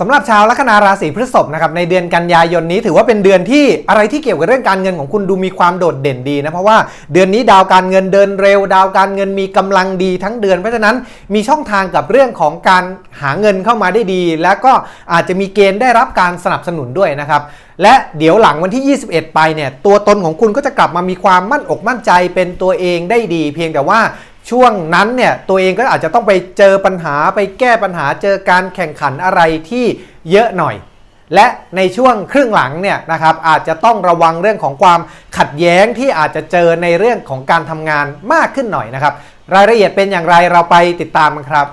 สำหรับชาวลัคนาราศีพฤษภนะครับในเดือนกันยายนนี้ถือว่าเป็นเดือนที่อะไรที่เกี่ยวกับเรื่องการเงินของคุณดูมีความโดดเด่นดีนะเพราะว่าเดือนนี้ดาวการเงินเดินเร็ว ดาวการเงินมีกำลังดีทั้งเดือน เพราะฉะนั้นมีช่องทางกับเรื่องของการหาเงินเข้ามาได้ดี แล้วก็อาจจะมีเกณฑ์ได้รับการสนับสนุนด้วยนะครับและเดี๋ยวหลังวันที่ 21 ไปเนี่ยตัวตนของคุณก็จะกลับมามีความมั่นอกมั่นใจเป็นตัวเองได้ดี เพียงแต่ว่า ช่วงนั้นเนี่ยตัวเองก็อาจจะต้องไปเจอปัญหาไปแก้ปัญหาเจอการแข่งขันอะไรที่เยอะหน่อย และในช่วงครึ่งหลังเนี่ยนะครับอาจจะต้องระวังเรื่องของความขัดแย้งที่อาจจะเจอในเรื่องของการทำงานมากขึ้นหน่อยนะครับ รายละเอียดเป็นอย่างไรเราไปติดตามกันครับ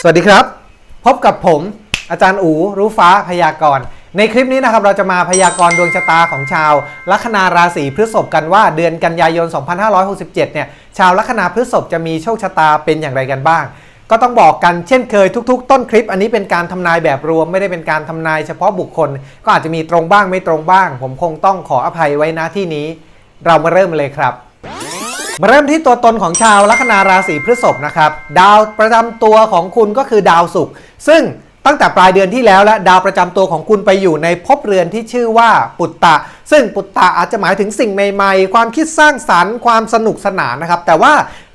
สวัสดีครับ พบกับผมอาจารย์อูรู้ฟ้าพยากรณ์ ในคลิปนี้นะครับเราจะมาพยากรณ์ดวงชะตาของชาวลัคนาราศีพฤษภกันว่าเดือนกันยายน 2567 เนี่ยชาวลัคนาพฤษภจะมีโชคชะตาเป็นอย่างไรกันบ้าง ก็ต้องบอกกันเช่นเคยทุก ๆ ต้นคลิป อันนี้เป็นการทำนายแบบรวมไม่ได้เป็นการทำนายเฉพาะบุคคล ก็อาจจะมีตรงบ้างไม่ตรงบ้าง ผมคงต้องขออภัยไว้นะที่นี้ เรามาเริ่มเลยครับมาเริ่มที่ตัวตนของชาวลัคนาราศีพฤษภนะครับดาวประจำตัวของคุณก็คือดาวศุกร์ซึ่ง ตั้งแต่ปลายเดือนที่แล้วและดาวประจำตัวของคุณไปอยู่ในภพเรือนที่ชื่อว่าปุตตะ ซึ่งปุตตะอาจจะหมายถึงสิ่งใหม่ๆ ความคิดสร้างสรรค์ความสนุกสนานนะครับ แต่ว่า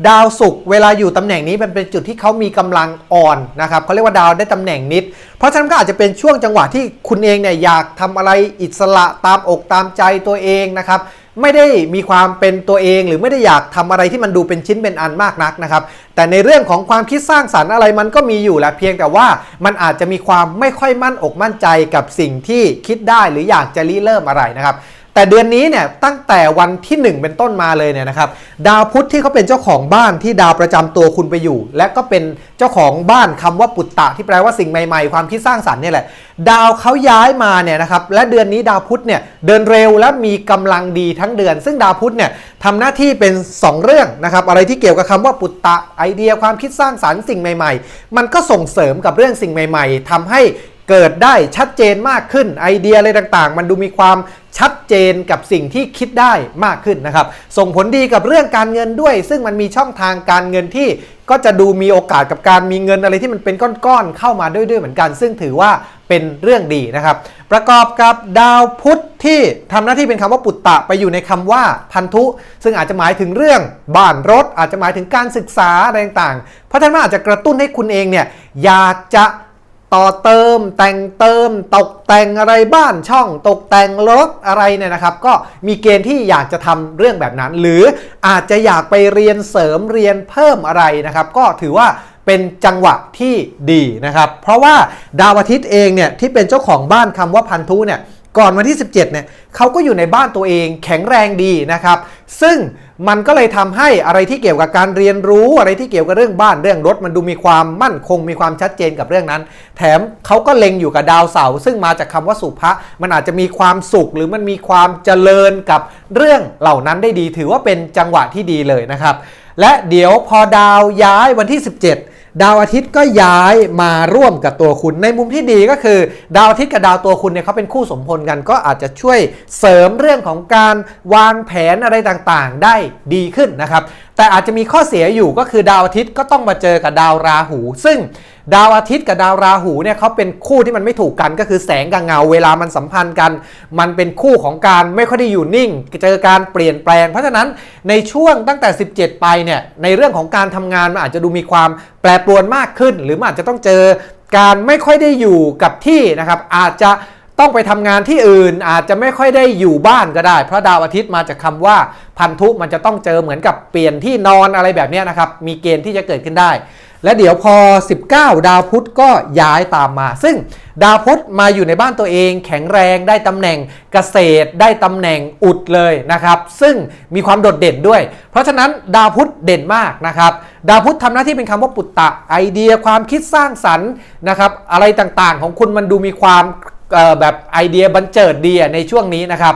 ดาวศุกร์เวลาอยู่ตำแหน่งนี้มันเป็นจุดที่เขามีกำลังอ่อนนะครับเขาเรียกว่าดาวได้ตำแหน่งนิด เพราะฉะนั้นก็อาจจะเป็นช่วงจังหวะที่คุณเองเนี่ยอยากทำอะไรอิสระตามอกตามใจตัวเองนะครับ ไม่ได้มีความเป็นตัวเอง หรือไม่ได้อยากทำอะไรที่มันดูเป็นชิ้นเป็นอันมากนักนะครับ แต่ในเรื่องของความคิดสร้างสรรค์อะไรมันก็มีอยู่แหละเพียงแต่ว่ามันอาจจะมีความไม่ค่อยมั่นอกมั่นใจกับสิ่งที่คิดได้หรืออยากจะริเริ่มอะไรนะครับ แต่เดือนนี้เนี่ยตั้งแต่วันที่ 1 เป็นต้นมาเลยเนี่ยนะครับดาวพุธที่เขาเป็นเจ้าของบ้านที่ดาวประจำตัวคุณไปอยู่ และก็เป็นเจ้าของบ้านคำว่าปุตตะที่แปลว่าสิ่งใหม่ๆ ความคิดสร้างสรรค์เนี่ยแหละดาวเขาย้ายมาเนี่ยนะครับและเดือนนี้ดาวพุธเนี่ยเดินเร็วและมีกำลังดีทั้งเดือน ซึ่งดาวพุธเนี่ยทำหน้าที่เป็น 2 เรื่องนะครับอะไรที่เกี่ยวกับคำว่าปุตตะไอเดียความคิดสร้างสรรค์สิ่งใหม่ ๆ มันก็ส่งเสริมกับเรื่องสิ่งใหม่ ๆทำให้ เกิดได้ชัดเจนมากขึ้นไอเดียอะไรต่างๆ มันดูมีความชัดเจนกับสิ่งที่คิดได้มากขึ้นนะครับ ส่งผลดีกับเรื่องการเงินด้วย ซึ่งมันมีช่องทางการเงินที่ก็จะดูมีโอกาสกับการมีเงินอะไรที่มันเป็นก้อนๆเข้ามาด้วยด้วยเหมือนกัน ซึ่งถือว่าเป็นเรื่องดีนะครับ ประกอบกับดาวพุธที่ทำหน้าที่เป็นคำว่าปุตตะไปอยู่ในคำว่าพันธุ ซึ่งอาจจะหมายถึงเรื่องบ้านรถ อาจจะหมายถึงการศึกษาอะไรต่างๆ เพราะฉะนั้นอาจจะกระตุ้นให้คุณเองเนี่ยอยากจะ ต่อเติมแต่งเติม ตกแต่งอะไรบ้านช่อง ตกแต่งรถอะไรเนี่ยนะครับ ก็มีเกณฑ์ที่อยากจะทำเรื่องแบบนั้น หรืออาจจะอยากไปเรียนเสริมเรียนเพิ่มอะไรนะครับ ก็ถือว่าเป็นจังหวะที่ดีนะครับ เพราะว่าดาวอาทิตย์เองเนี่ยที่เป็นเจ้าของบ้านคำว่าพันธุเนี่ยก่อนวันที่ 17เนี่ยเขาก็อยู่ในบ้านตัวเองแข็งแรงดีนะครับ ซึ่ง มันก็เลยทำให้อะไรที่เกี่ยวกับการเรียนรู้อะไรที่เกี่ยวกับเรื่องบ้านเรื่องรถ มันดูมีความมั่นคงมีความชัดเจนกับเรื่องนั้น แถมเขาก็เล็งอยู่กับดาวเสาร์ซึ่งมาจากคำว่าสุภะมันอาจจะมีความสุข หรือมันมีความเจริญกับเรื่องเหล่านั้นได้ดี ถือว่าเป็นจังหวะที่ดีเลยนะครับ และเดี๋ยวพอดาวย้ายวันที่ 17 ดาวอาทิตย์ก็ย้ายมาร่วมกับตัวคุณ ในมุมที่ดีก็คือ ดาวอาทิตย์กับดาวตัวคุณเนี่ยเขาเป็นคู่สมพลกัน ก็อาจจะช่วยเสริมเรื่องของการวางแผนอะไรต่างๆ ได้ดีขึ้นนะครับแต่อาจจะมีข้อเสียอยู่ก็คือดาวอาทิตย์ก็ต้องมาเจอกับดาวราหู ซึ่งดาวอาทิตย์กับดาวราหูเนี่ยเขาเป็นคู่ที่มันไม่ถูกกันก็คือแสงกับเงาเวลามันสัมพันธ์กัน มันเป็นคู่ของการไม่ค่อยได้อยู่นิ่ง เจอการเปลี่ยนแปลง เพราะฉะนั้นในช่วงตั้งแต่ 17 ไปเนี่ยในเรื่องของการทำงานมันอาจจะดูมีความแปรปรวนมากขึ้น หรือมันอาจจะต้องเจอการไม่ค่อยได้อยู่กับที่นะครับอาจจะ ต้องไปทำงานที่อื่นอาจจะไม่ค่อยได้อยู่บ้านก็ได้ เพราะดาวอาทิตย์มาจากคำว่าพันธุมันจะต้องเจอเหมือนกับเปลี่ยนที่นอนอะไรแบบนี้นะครับ มีเกณฑ์ที่จะเกิดขึ้นได้ และเดี๋ยวพอ 19 ดาวพุธก็ย้ายตามมา ซึ่งดาวพุธมาอยู่ในบ้านตัวเอง แข็งแรงได้ตำแหน่งเกษตรได้ตำแหน่งอุดเลยนะครับ ซึ่งมีความโดดเด่นด้วย เพราะฉะนั้นดาวพุธเด่นมากนะครับดาวพุธทำหน้าที่เป็นคำว่าปุตตะไอเดียความคิดสร้างสรรค์นะครับอะไรต่างๆ ของคุณมันดูมีความ แบบไอเดียบันเจิดดีในช่วงนี้นะครับ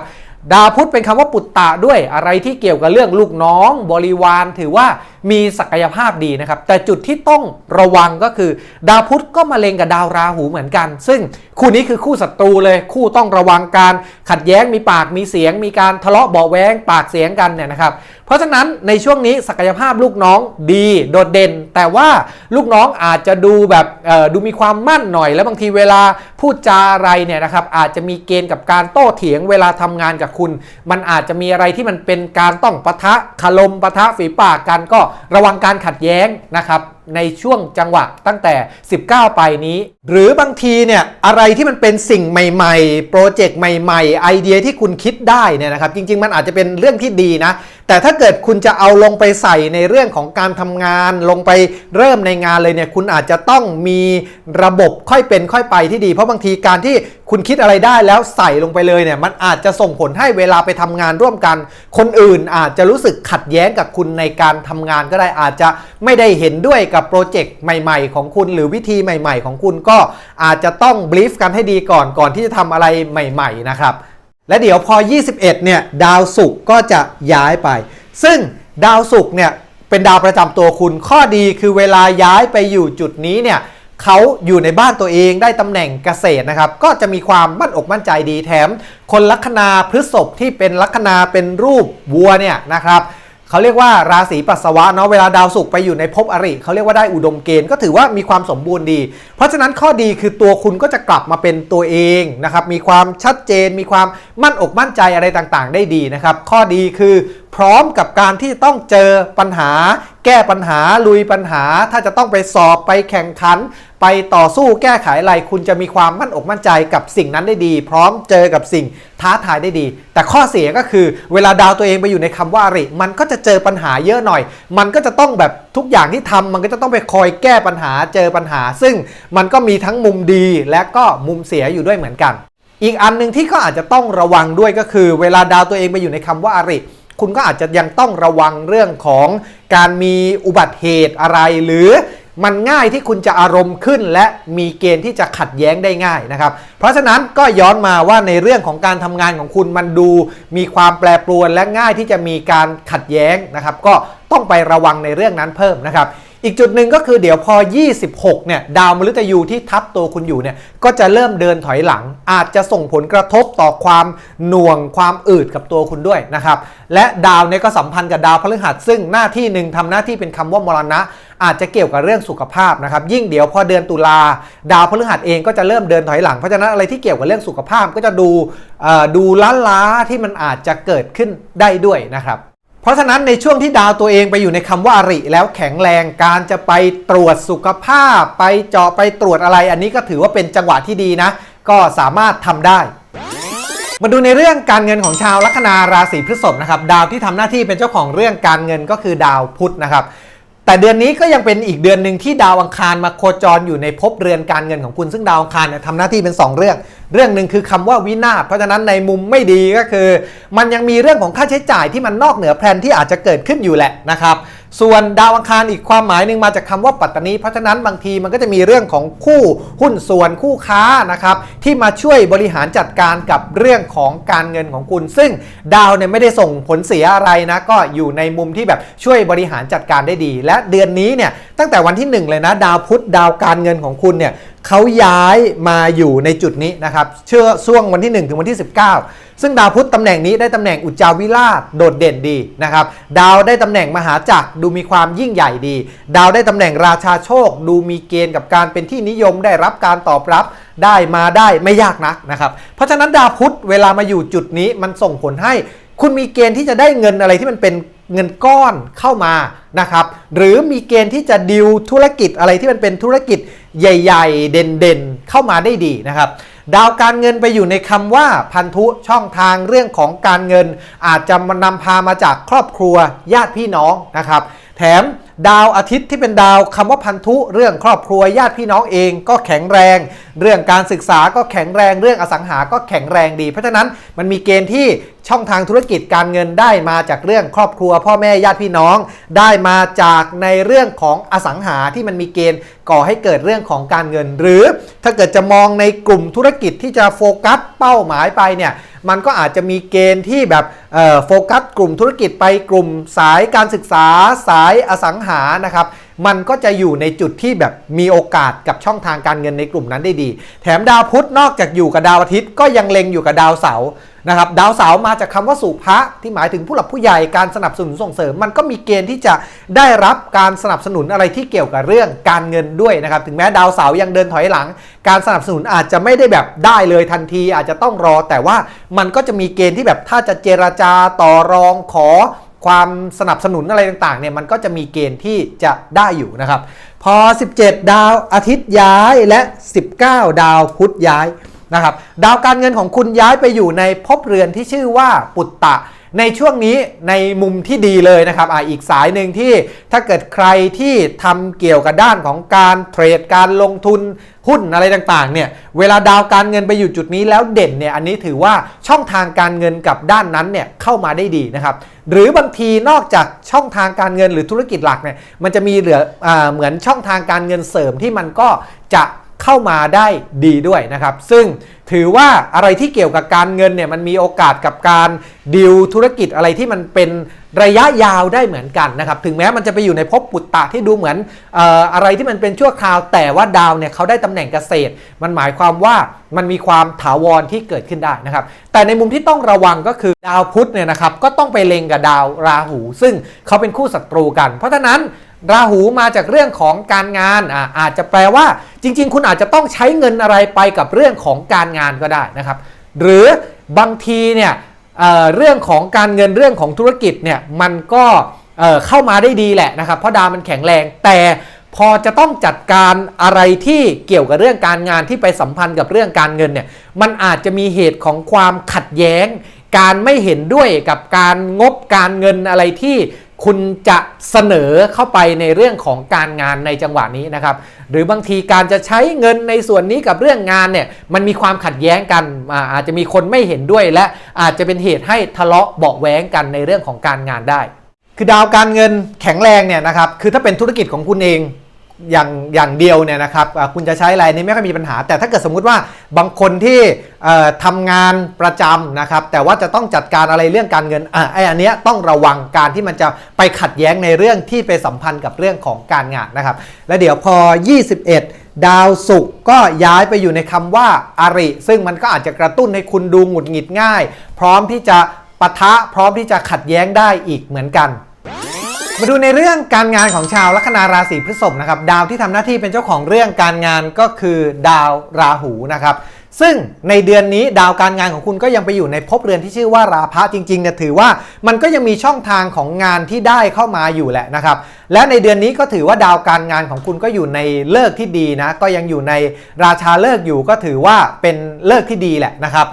ดาวพุธเป็นคำว่าปุตตะด้วยอะไรที่เกี่ยวกับเรื่องลูกน้องบริวารถือว่ามีศักยภาพดีนะครับ แต่จุดที่ต้องระวังก็คือ ดาวพุธก็มาเลงกับดาวราหูเหมือนกัน ซึ่งคู่นี้คือคู่ศัตรูเลยคู่ต้องระวังการขัดแย้งมีปากมีเสียง มีการทะเลาะเบาแวงปากเสียงกันเนี่ยนะครับ เพราะฉะนั้นในช่วงนี้ศักยภาพลูกน้องดีโดดเด่น แต่ว่าลูกน้องอาจจะดูแบบดูมีความมั่นหน่อย แล้วบางทีเวลาพูดจาอะไรเนี่ยนะครับอาจจะมีเกณฑ์กับการโต้เถียงเวลาทำงานกับคุณ มันอาจจะมีอะไรที่มันเป็นการต้องปะทะคารมปะทะฝีปากกันก็ระวังการขัดแย้งนะครับในช่วงจังหวะตั้งแต่ 19 ไปนี้ หรือบางทีเนี่ยอะไรที่มันเป็นสิ่งใหม่ ๆ โปรเจกต์ใหม่ ๆ ไอเดียที่คุณคิดได้เนี่ยนะครับจริง ๆ มันอาจจะเป็นเรื่องที่ดีนะ แต่ถ้าเกิดคุณจะเอาลงไปใส่ในเรื่องของการทำงาน ลงไปเริ่มในงานเลยเนี่ยคุณอาจจะต้องมีระบบค่อยเป็นค่อยไปที่ดี เพราะบางทีการที่คุณคิดอะไรได้แล้วใส่ลงไปเลยเนี่ยมันอาจจะส่งผลให้เวลาไปทำงานร่วมกัน คนอื่นอาจจะรู้สึกขัดแย้งกับคุณในการทำงานก็ได้อาจจะไม่ได้เห็นด้วยกับโปรเจกต์ใหม่ ๆ ของคุณหรือวิธีใหม่ ๆ ของคุณก็อาจจะต้องบลีฟกันให้ดีก่อนก่อนที่จะทำอะไรใหม่ ๆ นะครับ และเดี๋ยวพอ 21 เนี่ยดาวศุกร์ก็จะย้ายไป ซึ่งดาวศุกร์เนี่ยเป็นดาวประจำตัวคุณข้อดีคือเวลาย้ายไปอยู่จุดนี้เนี่ยเขาอยู่ในบ้านตัวเองได้ตำแหน่งเกษตรนะครับ ก็จะมีความมั่นอกมั่นใจดีแถม คนลัคนาพฤษภที่เป็นลัคนาเป็นรูปวัวเนี่ยนะครับ เขาเรียกว่าราศีปัสสาวะเนาะเวลาดาวศุกร์ไปอยู่ในภพอริเขาเรียกว่าได้อุดมเกณฑ์ก็ถือว่ามีความสมบูรณ์ดี เพราะฉะนั้นข้อดีคือตัวคุณก็จะกลับมาเป็นตัวเองนะครับมีความชัดเจน มีความมั่นอกมั่นใจอะไรต่างๆ ได้ดีนะครับข้อดีคือพร้อมกับการที่ต้องเจอปัญหา แก้ปัญหาลุยปัญหา ถ้าจะต้องไปสอบไปแข่งขัน ไปต่อสู้แก้ไขอะไรคุณจะมีความมั่นอกมั่นใจกับสิ่งนั้นได้ดี พร้อมเจอกับสิ่งท้าทายได้ดี แต่ข้อเสียก็คือเวลาดาวตัวเองไปอยู่ในคำว่าอริ มันก็จะเจอปัญหาเยอะหน่อย มันก็จะต้องแบบทุกอย่างที่ทำมันก็จะต้องไปคอยแก้ปัญหาเจอปัญหา ซึ่งมันก็มีทั้งมุมดีและก็มุมเสียอยู่ด้วยเหมือนกัน อีกอันหนึ่งที่ก็อาจจะต้องระวังด้วยก็คือ เวลาดาวตัวเองไปอยู่ในคำว่าอริคุณก็อาจจะยังต้องระวังเรื่องของการมีอุบัติเหตุอะไรหรือ มันง่ายที่คุณจะอารมณ์ขึ้น และมีเกณฑ์ที่จะขัดแย้งได้ง่ายนะครับ เพราะฉะนั้นก็ย้อนมาว่าในเรื่องของการทำงานของคุณมันดู มีความแปรปรวนและง่ายที่จะมีการขัดแย้งนะครับ ก็ต้องไประวังในเรื่องนั้นเพิ่มนะครับ อีกจุดหนึ่งก็คือเดี๋ยวพอ 26 เนี่ย ดาวมฤตยูที่ทับตัวคุณอยู่เนี่ย ก็จะเริ่มเดินถอยหลัง อาจจะส่งผลกระทบต่อความหน่วงความอืดกับตัวคุณด้วยนะครับ และดาวเนี่ยก็สัมพันธ์กับดาวพฤหัสซึ่งหน้าที่หนึ่งทำหน้าที่เป็นคำว่ามรณะ อาจจะเกี่ยวกับเรื่องสุขภาพนะครับ ยิ่งเดี๋ยวพอเดือนตุลาดาวพฤหัสเองก็จะเริ่มเดินถอยหลัง เพราะฉะนั้นอะไรที่เกี่ยวกับเรื่องสุขภาพก็จะดูเอ่อดูล้าๆที่มันอาจจะเกิดขึ้นได้ด้วยนะครับ เพราะฉะนั้นในช่วงที่ดาวตัวเองไปอยู่ในคำว่าอริแล้วแข็งแรงการจะไปตรวจสุขภาพ ไปเจาะไปตรวจอะไร อันนี้ก็ถือว่าเป็นจังหวะที่ดีนะ ก็สามารถทำได้มาดูในเรื่องการเงินของชาวลัคนาราศีพฤษภนะครับ ดาวที่ทำหน้าที่เป็นเจ้าของเรื่องการเงินก็คือดาวพุธนะครับ แต่เดือนนี้ก็ยังเป็นอีกเดือนหนึ่งที่ดาวอังคารมาโคจรอยู่ในภพเรือนการเงินของคุณ ซึ่งดาวอังคารเนี่ยทำหน้าที่เป็น 2 เรื่อง เรื่องหนึ่งคือคำว่าวินาศเพราะฉะนั้นในมุมไม่ดีก็คือ มันยังมีเรื่องของค่าใช้จ่ายที่มันนอกเหนือแผนที่อาจจะเกิดขึ้นอยู่แหละนะครับ ส่วนดาวอังคารอีกความหมายหนึ่งมาจากคำว่าปัตตานีเพราะฉะนั้นบางทีมันก็จะมีเรื่องของคู่หุ้นส่วนคู่ค้านะครับที่มาช่วยบริหารจัดการกับเรื่องของการเงินของคุณ ซึ่งดาวเนี่ยไม่ได้ส่งผลเสียอะไรนะก็อยู่ในมุมที่แบบช่วยบริหารจัดการได้ดี และเดือนนี้เนี่ยตั้งแต่วันที่ 1 เลยนะ ดาวพุธดาวการเงินของคุณเนี่ย เขาย้ายมาอยู่ในจุดนี้นะครับเชื่อช่วงวันที่ 1 ถึงวันที่ 19 ซึ่งดาวพุธตำแหน่งนี้ได้ตำแหน่งอุจจาวิราชโดดเด่นดีนะครับดาวได้ตำแหน่งมหาจักรดูมีความยิ่งใหญ่ดี ดาวได้ตำแหน่งราชาโชค ดูมีเกณฑ์กับการเป็นที่นิยมได้รับการตอบรับได้มาได้ไม่ยากนักนะครับเพราะฉะนั้นดาวพุธเวลามาอยู่จุดนี้มันส่งผลให้คุณมีเกณฑ์ที่จะได้เงินอะไรที่มันเป็นเงินก้อนเข้ามานะครับ หรือมีเกณฑ์ที่จะดิวธุรกิจอะไรที่มันเป็นธุรกิจ ใหญ่ๆ เด่นๆ เข้ามาได้ดีนะครับ ดาวการเงินไปอยู่ในคำว่าพันธุช่องทางเรื่องของการเงิน อาจจะมานำพามาจากครอบครัวญาติพี่น้องนะครับ แถม ดาวอาทิตย์ที่เป็นดาวคำว่าพันธุเรื่องครอบครัวญาติพี่น้องเองก็แข็งแรง เรื่องการศึกษาก็แข็งแรงเรื่องอสังหาก็แข็งแรงดี เพราะฉะนั้นมันมีเกณฑ์ที่ช่องทางธุรกิจการเงินได้มาจากเรื่องครอบครัว พ่อแม่ญาติพี่น้อง ได้มาจากในเรื่องของอสังหาที่มันมีเกณฑ์ก่อให้เกิดเรื่องของการเงิน หรือถ้าเกิดจะมองในกลุ่มธุรกิจที่จะโฟกัสเป้าหมายไปเนี่ยมันก็อาจจะมีเกณฑ์ที่แบบโฟกัสกลุ่มธุรกิจไปกลุ่มสายการศึกษาสายอสังหานะครับ มันก็จะอยู่ในจุดที่แบบมีโอกาสกับช่องทางการเงินในกลุ่มนั้นได้ดี แถมดาวพุธนอกจากอยู่กับดาวอาทิตย์ก็ยังเล็งอยู่กับดาวเสาร์นะครับดาวเสาร์มาจากคำว่าสุภะที่หมายถึงผู้หลักผู้ใหญ่การสนับสนุนส่งเสริม มันก็มีเกณฑ์ที่จะได้รับการสนับสนุนอะไรที่เกี่ยวกับเรื่องการเงินด้วยนะครับ ถึงแม้ดาวเสาร์ยังเดินถอยหลัง การสนับสนุนอาจจะไม่ได้แบบได้เลยทันที อาจจะต้องรอ แต่ว่ามันก็จะมีเกณฑ์ที่แบบถ้าจะเจรจาต่อรองขอ ความสนับสนุนอะไรต่างๆเนี่ยมันก็จะมีเกณฑ์ที่จะได้อยู่นะครับ พอ 17 ดาวอาทิตย์ย้ายและ 19 ดาวพุธย้ายนะครับ ดาวการเงินของคุณย้ายไปอยู่ในภพเรือนที่ชื่อว่าปุตตะ ในช่วงนี้ในมุมที่ดีเลยนะครับอ่าอีกสายหนึ่งที่ถ้าเกิดใครที่ทำเกี่ยวกับด้านของการเทรดการลงทุนหุ้นอะไรต่างๆเนี่ยเวลาดาวการเงินไปอยู่จุดนี้แล้วเด่นเนี่ยอันนี้ถือว่าช่องทางการเงินกับด้านนั้นเนี่ยเข้ามาได้ดีนะครับหรือบางทีนอกจากช่องทางการเงินหรือธุรกิจหลักเนี่ยมันจะมีเหลืออาเหมือนช่องทางการเงินเสริมที่มันก็จะ เข้ามาได้ดีด้วยนะครับ ซึ่งถือว่าอะไรที่เกี่ยวกับการเงินเนี่ยมันมีโอกาสกับการดิวธุรกิจอะไรที่มันเป็นระยะยาวได้เหมือนกันนะครับ ถึงแม้มันจะไปอยู่ในภพปุตตะที่ดูเหมือนอออะไรที่มันเป็นชั่วคราว แต่ว่าดาวเนี่ยเขาได้ตำแหน่งเกษตร มันหมายความว่ามันมีความถาวรที่เกิดขึ้นได้นะครับ แต่ในมุมที่ต้องระวังก็คือดาวพุธเนี่ยนะครับก็ต้องไปเล็งกับดาวราหู ซึ่งเขาเป็นคู่ศัตรูกัน เพราะฉะนั้น ราหูมาจากเรื่องของการงานอาอาจจะแปลว่า จริง ๆ คุณอาจจะต้องใช้เงินอะไรไปกับเรื่องของการงานก็ได้นะครับ หรือบางทีเนี่ยเเรื่องของการเงินเรื่องของธุรกิจเนี่ยมันก็เเข้ามาได้ดีแหละนะครับ เพราะดาวมันแข็งแรงแต่พอจะต้องจัดการอะไรที่เกี่ยวกับเรื่องการงานที่ไปสัมพันธ์กับเรื่องการเงินเนี่ยมันอาจจะมีเหตุของความขัดแย้ง การไม่เห็นด้วยกับการงบการเงินอะไรที่ คุณจะเสนอเข้าไปในเรื่องของการงานในจังหวะนี้นะครับ หรือบางทีการจะใช้เงินในส่วนนี้กับเรื่องงานเนี่ยมันมีความขัดแย้งกันอาอาจจะมีคนไม่เห็นด้วย และอาจจะเป็นเหตุให้ทะเลาะเบาะแว้งกันในเรื่องของการงานได้ คือดาวการเงินแข็งแรงเนี่ยนะครับคือถ้าเป็นธุรกิจของคุณเอง อย่างอย่างเดียวเนี่ยนะครับคุณจะใช้อะไรนี่ไม่ค่อยมีปัญหา แต่ถ้าเกิดสมมุติว่าบางคนที่เอ่อทำงานประจำนะครับ แต่ว่าจะต้องจัดการอะไรเรื่องการเงินอะไอ้อันเนี้ยต้องระวังการที่มันจะไปขัดแย้งในเรื่องที่ไปสัมพันธ์กับเรื่องของการงานนะครับ และเดี๋ยวพอ 21 ดาวศุกร์ก็ย้ายไปอยู่ในคำว่าอาริ ซึ่งมันก็อาจจะกระตุ้นให้คุณดูหงุดหงิดง่าย พร้อมที่จะปะทะพร้อมที่จะขัดแย้งได้อีกเหมือนกัน มาดูในเรื่องการงานของชาวลัคนาราศีพฤษภนะครับ ดาวที่ทำหน้าที่เป็นเจ้าของเรื่องการงานก็คือดาวราหูนะครับซึ่งในเดือนนี้ดาวการงานของคุณก็ยังไปอยู่ในภพเรือนที่ชื่อว่าราพะจริงๆเนี่ยถือว่ามันก็ยังมีช่องทางของงานที่ได้เข้ามาอยู่แหละนะครับและในเดือนนี้ก็ถือว่าดาวการงานของคุณก็อยู่ในเลิกที่ดีนะก็ยังอยู่ในราชาเลิกอยู่ก็ถือว่าเป็นเลิกที่ดีแหละนะครับ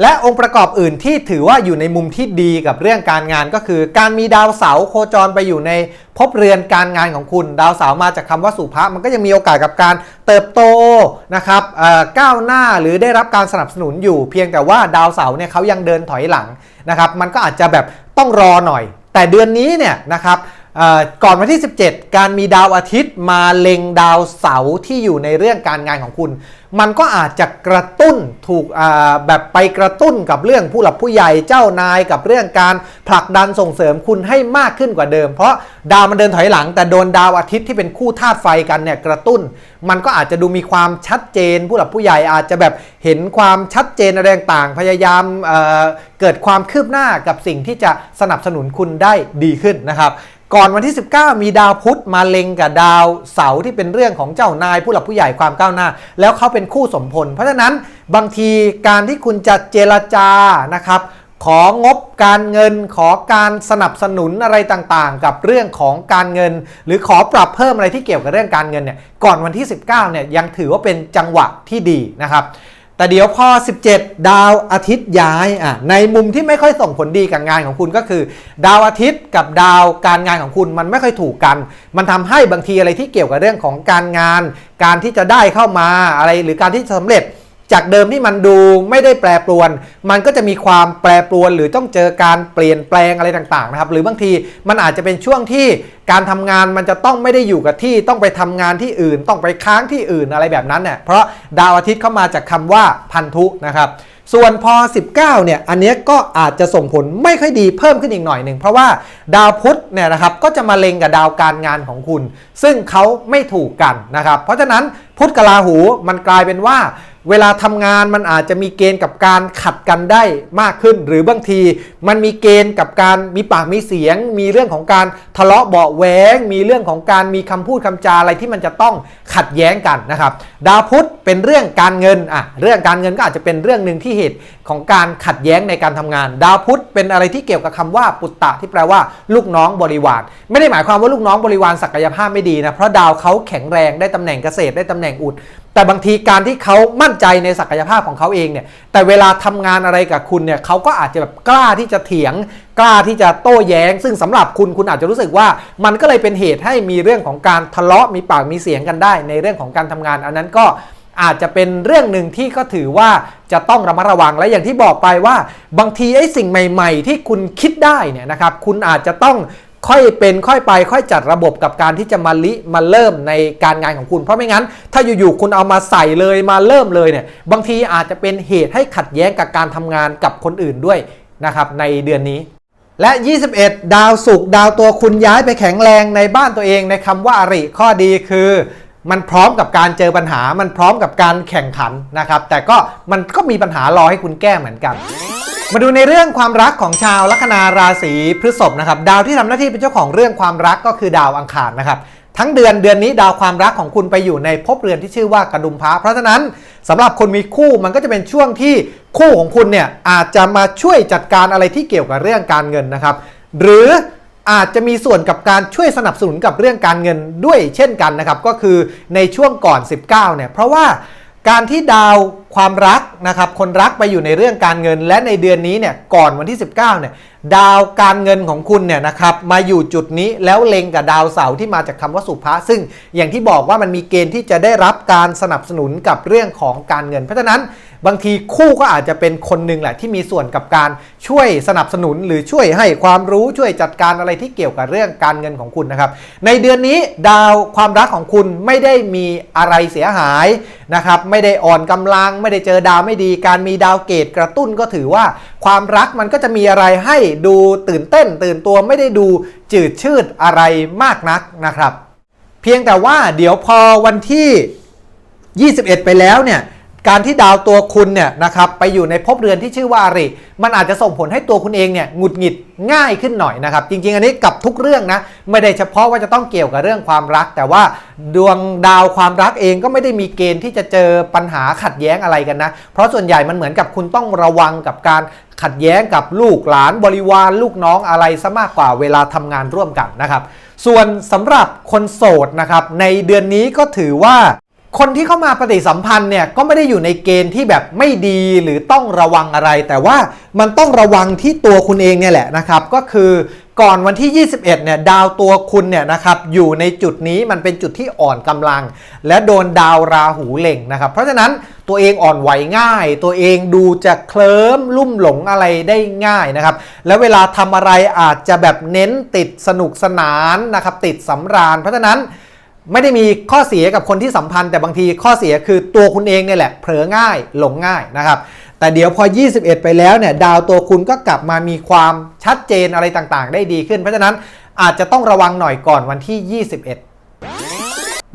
และองค์ประกอบอื่นที่ถือว่าอยู่ในมุมที่ดีกับเรื่องการงานก็คือ การมีดาวเสาร์โคจรไปอยู่ในภพเรือนการงานของคุณ ดาวเสาร์มาจากคำว่าสุภะมันก็ยังมีโอกาสกับการเติบโตนะครับก้าวหน้าหรือได้รับการสนับสนุนอยู่ เพียงแต่ว่าดาวเสาร์เนี่ยเขายังเดินถอยหลังนะครับ มันก็อาจจะแบบต้องรอหน่อย แต่เดือนนี้เนี่ยนะครับ ก่อนวันที่ 17 การมีดาวอาทิตย์มาเล็งดาวเสาร์ที่อยู่ในเรื่องการงานของคุณ มันก็อาจจะกระตุ้นถูกแบบไปกระตุ้นกับเรื่องผู้หลักผู้ใหญ่เจ้านายกับเรื่องการผลักดันส่งเสริมคุณให้มากขึ้นกว่าเดิม เพราะดาวมันเดินถอยหลัง แต่โดนดาวอาทิตย์ที่เป็นคู่ธาตุไฟกันเนี่ยกระตุ้น มันก็อาจจะดูมีความชัดเจน ผู้หลักผู้ใหญ่อาจจะแบบเห็นความชัดเจนอะไรต่างพยายามเเกิดความคืบหน้ากับสิ่งที่จะสนับสนุนคุณได้ดีขึ้นนะครับ ก่อนวันที่ 19 มีดาวพุธมาเล็งกับดาวเสาร์ที่เป็นเรื่องของเจ้านายผู้หลักผู้ใหญ่ความก้าวหน้า แล้วเขาเป็นคู่สมพล เพราะฉะนั้นบางทีการที่คุณจะเจรจานะครับของบการเงินขอการสนับสนุนอะไรต่างๆ กับเรื่องของการเงิน หรือขอปรับเพิ่มอะไรที่เกี่ยวกับเรื่องการเงินเนี่ยก่อนวันที่ 19เนี่ยยังถือว่าเป็นจังหวะที่ดีนะครับ แต่เดี๋ยวพอ 17 ดาวอาทิตย์ย้ายอะในมุมที่ไม่ค่อยส่งผลดีกับงานของคุณก็คือ ดาวอาทิตย์กับดาวการงานของคุณมันไม่ค่อยถูกกัน มันทำให้บางทีอะไรที่เกี่ยวกับเรื่องของการงาน การที่จะได้เข้ามาอะไรหรือการที่จะสำเร็จ จากเดิมที่มันดูไม่ได้แปรปรวน มันก็จะมีความแปรปรวนหรือต้องเจอการเปลี่ยนแปลงอะไรต่างๆนะครับ หรือบางทีมันอาจจะเป็นช่วงที่การทำงานมันจะต้องไม่ได้อยู่กับที่ต้องไปทำงานที่อื่น ต้องไปค้างที่อื่นอะไรแบบนั้นเนี่ยเพราะดาวอาทิตย์เข้ามาจากคำว่าพันธุนะครับส่วนพอ 19 เนี่ย อันนี้ก็อาจจะส่งผลไม่ค่อยดีเพิ่มขึ้นอีกหน่อยหนึ่ง เพราะว่าดาวพุธเนี่ยนะครับก็จะมาเล็งกับดาวการงานของคุณ ซึ่งเขาไม่ถูกกันนะครับ เพราะฉะนั้นพุธกับราหูมันกลายเป็นว่า เวลาทำงานมันอาจจะมีเกณฑ์กับการขัดกันได้มากขึ้น หรือบางทีมันมีเกณฑ์กับการมีปากมีเสียง มีเรื่องของการทะเลาะเบาะแหวง มีเรื่องของการมีคำพูดคำจาอะไรที่มันจะต้องขัดแย้งกันนะครับดาวพุธเป็นเรื่องการเงินอะเรื่องการเงินก็อาจจะเป็นเรื่องหนึ่งที่เหตุของการขัดแย้งในการทำงาน ดาวพุธเป็นอะไรที่เกี่ยวกับคำว่าปุตตะที่แปลว่า ลูกน้องบริวาร ไม่ได้หมายความว่าลูกน้องบริวารศักยภาพไม่ดีนะเพราะดาวเขาแข็งแรงได้ตำแหน่งเกษตรได้ตำแหน่งอุด แต่บางทีการที่เขามั่นใจในศักยภาพของเขาเองเนี่ย แต่เวลาทำงานอะไรกับคุณเนี่ยเขาก็อาจจะแบบกล้าที่จะเถียง กล้าที่จะโต้แย้ง ซึ่งสำหรับคุณคุณอาจจะรู้สึกว่า มันก็เลยเป็นเหตุให้มีเรื่องของการทะเลาะมีปากมีเสียงกันได้ ในเรื่องของการทำงาน อันนั้นก็อาจจะเป็นเรื่องหนึ่งที่ก็ถือว่าจะต้องระมัดระวังและอย่างที่บอกไปว่า บางทีไอ้สิ่งใหม่ ๆ ที่คุณคิดได้เนี่ยนะครับ คุณอาจจะต้อง ค่อยเป็นค่อยไปค่อยจัดระบบกับการที่จะมาลิมาเริ่มในการงานของคุณ เพราะไม่งั้น ถ้าอยู่ๆคุณเอามาใส่เลยมาเริ่มเลยเนี่ยบางทีอาจจะเป็นเหตุให้ขัดแย้งกับการทำงานกับคนอื่นด้วยนะครับในเดือนนี้ และ 21 ดาวศุกดาวตัวคุณย้ายไปแข็งแรงในบ้านตัวเองในคำว่าอริข้อดีคือมันพร้อมกับการเจอปัญหา มันพร้อมกับการแข่งขันนะครับ แต่ก็มันก็มีปัญหารอให้คุณแก้เหมือนกัน มาดูในเรื่องความรักของชาวลัคนาราศีพฤษภนะครับดาวที่ทำหน้าที่เป็นเจ้าของเรื่องความรักก็คือดาวอังคารนะครับทั้งเดือนเดือนนี้ดาวความรักของคุณไปอยู่ในภพเรือนที่ชื่อว่ากระดุมพระเพราะฉะนั้นสำหรับคนมีคู่มันก็จะเป็นช่วงที่คู่ของคุณเนี่ยอาจจะมาช่วยจัดการอะไรที่เกี่ยวกับเรื่องการเงินนะครับ หรืออาจจะมีส่วนกับการช่วยสนับสนุนกับเรื่องการเงินด้วยเช่นกันนะครับก็คือในช่วงก่อน 19เนี่ยเพราะว่าการที่ดาวความรักนะครับคนรักไปอยู่ในเรื่องการเงิน และในเดือนนี้เนี่ยก่อนวันที่ 19เนี่ยดาวการเงินของคุณเนี่ยนะครับมาอยู่จุดนี้แล้วเล็งกับดาวเสาร์ที่มาจากคำว่าสุภะซึ่งอย่างที่บอกว่ามันมีเกณฑ์ที่จะได้รับการสนับสนุนกับเรื่องของการเงิน เพราะฉะนั้นบางทีคู่ก็อาจจะเป็นคนหนึ่งแหละที่มีส่วนกับการช่วยสนับสนุนหรือช่วยให้ความรู้ช่วยจัดการอะไรที่เกี่ยวกับเรื่องการเงินของคุณนะครับในเดือนนี้ดาวความรักของคุณไม่ได้มีอะไรเสียหายนะครับไม่ได้อ่อนกำลังไม่ได้เจอดาวไม่ดี การมีดาวเกตกระตุ้นก็ถือว่า ความรักมันก็จะมีอะไรให้ดูตื่นเต้น ตื่นตัวไม่ได้ดูจืดชืดอะไรมากนักนะครับ เพียงแต่ว่าเดี๋ยวพอวันที่ 21 ไปแล้วเนี่ย การที่ดาวตัวคุณเนี่ยนะครับไปอยู่ในภพเรือนที่ชื่อว่าอาริ มันอาจจะส่งผลให้ตัวคุณเองเนี่ยหงุดหงิดง่ายขึ้นหน่อยนะครับ จริง ๆ อันนี้กับทุกเรื่องนะ ไม่ได้เฉพาะว่าจะต้องเกี่ยวกับเรื่องความรัก แต่ว่าดวงดาวความรักเองก็ไม่ได้มีเกณฑ์ที่จะเจอปัญหาขัดแย้งอะไรกันนะ เพราะส่วนใหญ่มันเหมือนกับคุณต้องระวังกับการขัดแย้งกับลูกหลานบริวารลูกน้องอะไรซะมากกว่าเวลาทำงานร่วมกันนะครับ ส่วนสำหรับคนโสดนะครับในเดือนนี้ก็ถือว่า คนที่เข้ามาปฏิสัมพันธ์เนี่ยก็ไม่ได้อยู่ในเกณฑ์ที่แบบไม่ดีหรือต้องระวังอะไร แต่ว่ามันต้องระวังที่ตัวคุณเองเนี่ยแหละนะครับ ก็คือก่อนวันที่ 21 เนี่ยดาวตัวคุณเนี่ยนะครับอยู่ในจุดนี้มันเป็นจุดที่อ่อนกำลัง และโดนดาวราหูเล็งนะครับ เพราะฉะนั้นตัวเองอ่อนไหวง่าย ตัวเองดูจะเคลิ้มลุ่มหลงอะไรได้ง่ายนะครับ แล้วเวลาทำอะไรอาจจะแบบเน้นติดสนุกสนานนะครับติดสำราญ เพราะฉะนั้น ไม่ได้มีข้อเสียกับคนที่สัมพันธ์แต่บางทีข้อเสียคือตัวคุณเองเนี่ยแหละเผลอง่ายหลงง่ายนะครับ แต่เดี๋ยวพอ 21 ไปแล้วเนี่ยดาวตัวคุณก็กลับมามีความชัดเจนอะไรต่างๆ ได้ดีขึ้น เพราะฉะนั้นอาจจะต้องระวังหน่อยก่อนวันที่ 21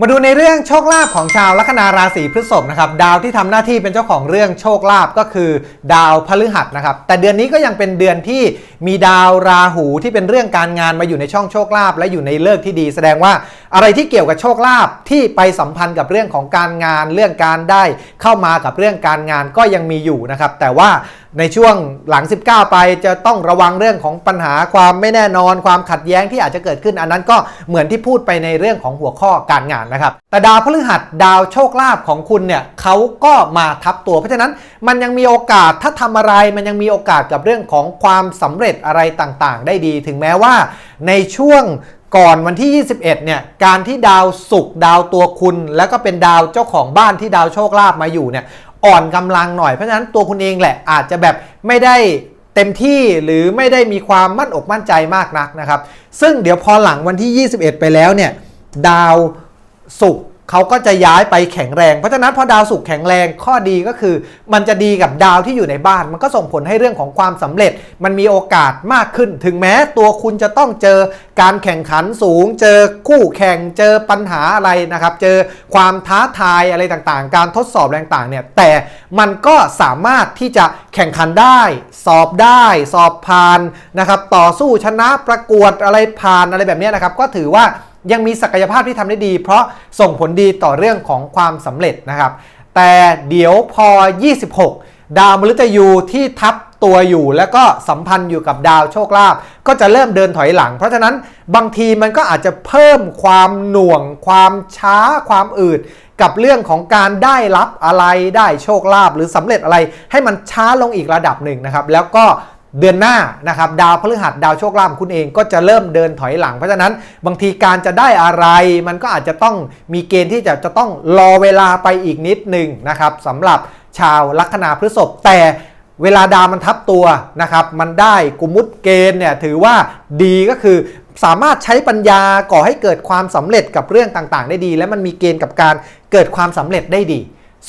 มาดูในเรื่องโชคลาภของชาวลัคนาราศีพฤษภนะครับดาวที่ทำหน้าที่เป็นเจ้าของเรื่องโชคลาภก็คือ ดาวพฤหัสนะครับแต่เดือนนี้ก็ยังเป็นเดือนที่มีดาวราหูที่เป็นเรื่องการงานมาอยู่ในช่องโชคลาภและอยู่ในเลิกที่ดี แสดงว่าอะไรที่เกี่ยวกับโชคลาภที่ไปสัมพันธ์กับเรื่องของการงานเรื่องการได้เข้ามากับเรื่องการงานก็ยังมีอยู่นะครับแต่ว่า ในช่วงหลัง 19 ไปจะต้องระวังเรื่องของปัญหาความไม่แน่นอนความขัดแย้งที่อาจจะเกิดขึ้น อันนั้นก็เหมือนที่พูดไปในเรื่องของหัวข้อการงานนะครับ แต่ดาวพฤหัสดาวโชคลาภของคุณเนี่ยเขาก็มาทับตัว เพราะฉะนั้นมันยังมีโอกาสถ้าทำอะไรมันยังมีโอกาสกับเรื่องของความสำเร็จอะไรต่างๆ ได้ดีถึงแม้ว่า ในช่วงก่อนวันที่ 21 เนี่ย การที่ดาวศุกร์ดาวตัวคุณ แล้วก็เป็นดาวเจ้าของบ้านที่ดาวโชคลาภมาอยู่เนี่ย อ่อนกำลังหน่อยเพราะฉะนั้นตัวคุณเองแหละอาจจะแบบไม่ได้เต็มที่หรือไม่ได้มีความมั่นอกมั่นใจมากนักนะครับ ซึ่งเดี๋ยวพอหลังวันที่ 21 ไปแล้วเนี่ยดาวศุกร์ เขาก็จะย้ายไปแข็งแรง เพราะฉะนั้นพอดาวศุกแข็งแรงข้อดีก็คือ มันจะดีกับดาวที่อยู่ในบ้าน มันก็ส่งผลให้เรื่องของความสำเร็จ มันมีโอกาสมากขึ้น ถึงแม้ตัวคุณจะต้องเจอการแข่งขันสูง เจอคู่แข่งเจอปัญหาอะไรนะครับ เจอความท้าทายอะไรต่างๆ การทดสอบอะไรต่างๆเนี่ยแต่มันก็สามารถที่จะแข่งขันได้ สอบได้ สอบผ่านนะครับ ต่อสู้ชนะประกวดอะไรผ่านอะไรแบบนี้นะครับ ก็ถือว่า ยังมีศักยภาพที่ทำได้ดี เพราะส่งผลดีต่อเรื่องของความสำเร็จนะครับ แต่เดี๋ยวพอ 26 ดาวมฤตยูที่ทับตัวอยู่แล้วก็สัมพันธ์อยู่กับดาวโชคลาภก็จะเริ่มเดินถอยหลัง เพราะฉะนั้นบางทีมันก็อาจจะเพิ่มความหน่วง ความช้า ความอืดกับเรื่องของการได้รับอะไรได้โชคลาภหรือสำเร็จอะไรให้มันช้าลงอีกระดับหนึ่งนะครับ แล้วก็ เดือนหน้านะครับดาวพฤหัสดาวโชคลาภคุณเองก็จะเริ่มเดินถอยหลัง เพราะฉะนั้นบางทีการจะได้อะไรมันก็อาจจะต้องมีเกณฑ์ที่จะจะต้องรอเวลาไปอีกนิดหนึ่งนะครับสำหรับชาวลัคนาพฤษภแต่เวลาดาวมันทับตัวนะครับมันได้กุมุตเกณฑ์เนี่ยถือว่าดีก็คือสามารถใช้ปัญญาก่อให้เกิดความสำเร็จกับเรื่องต่างๆ ได้ดี และมันมีเกณฑ์กับการเกิดความสำเร็จได้ดี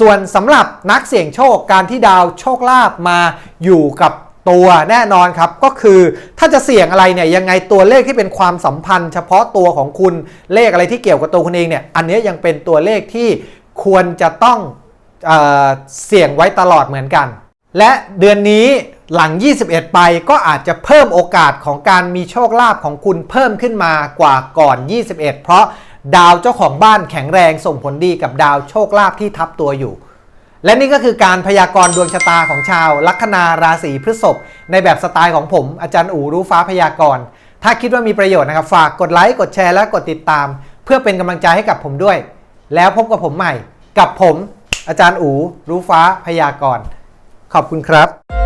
ส่วนสำหรับนักเสี่ยงโชคการที่ดาวโชคลาภมาอยู่กับ ตัวแน่นอนครับ ก็คือถ้าจะเสี่ยงอะไรเนี่ยยังไงตัวเลขที่เป็นความสัมพันธ์ เฉพาะตัวของคุณเลขอะไรที่เกี่ยวกับตัวคุณเองเนี่ยอันนี้ยังเป็นตัวเลขที่ควรจะต้องเอเสี่ยงไว้ตลอดเหมือนกัน และเดือนนี้หลัง 21 ไปก็อาจจะเพิ่มโอกาสของการมีโชคลาภของคุณเพิ่มขึ้นมากว่าก่อน 21 เพราะดาวเจ้าของบ้านแข็งแรงส่งผลดีกับดาวโชคลาภที่ทับตัวอยู่ และนี่ก็คือการพยากรณ์ดวงชะตาของชาวลัคนาราศีพฤษภในแบบสไตล์ของผมอาจารย์อูรู้ฟ้าพยากรณ์ ถ้าคิดว่ามีประโยชน์นะครับ ฝากกดไลค์กดแชร์และกดติดตาม เพื่อเป็นกำลังใจให้กับผมด้วย แล้วพบกับผมใหม่ กับผม อาจารย์อูรู้ฟ้าพยากรณ์ ขอบคุณครับ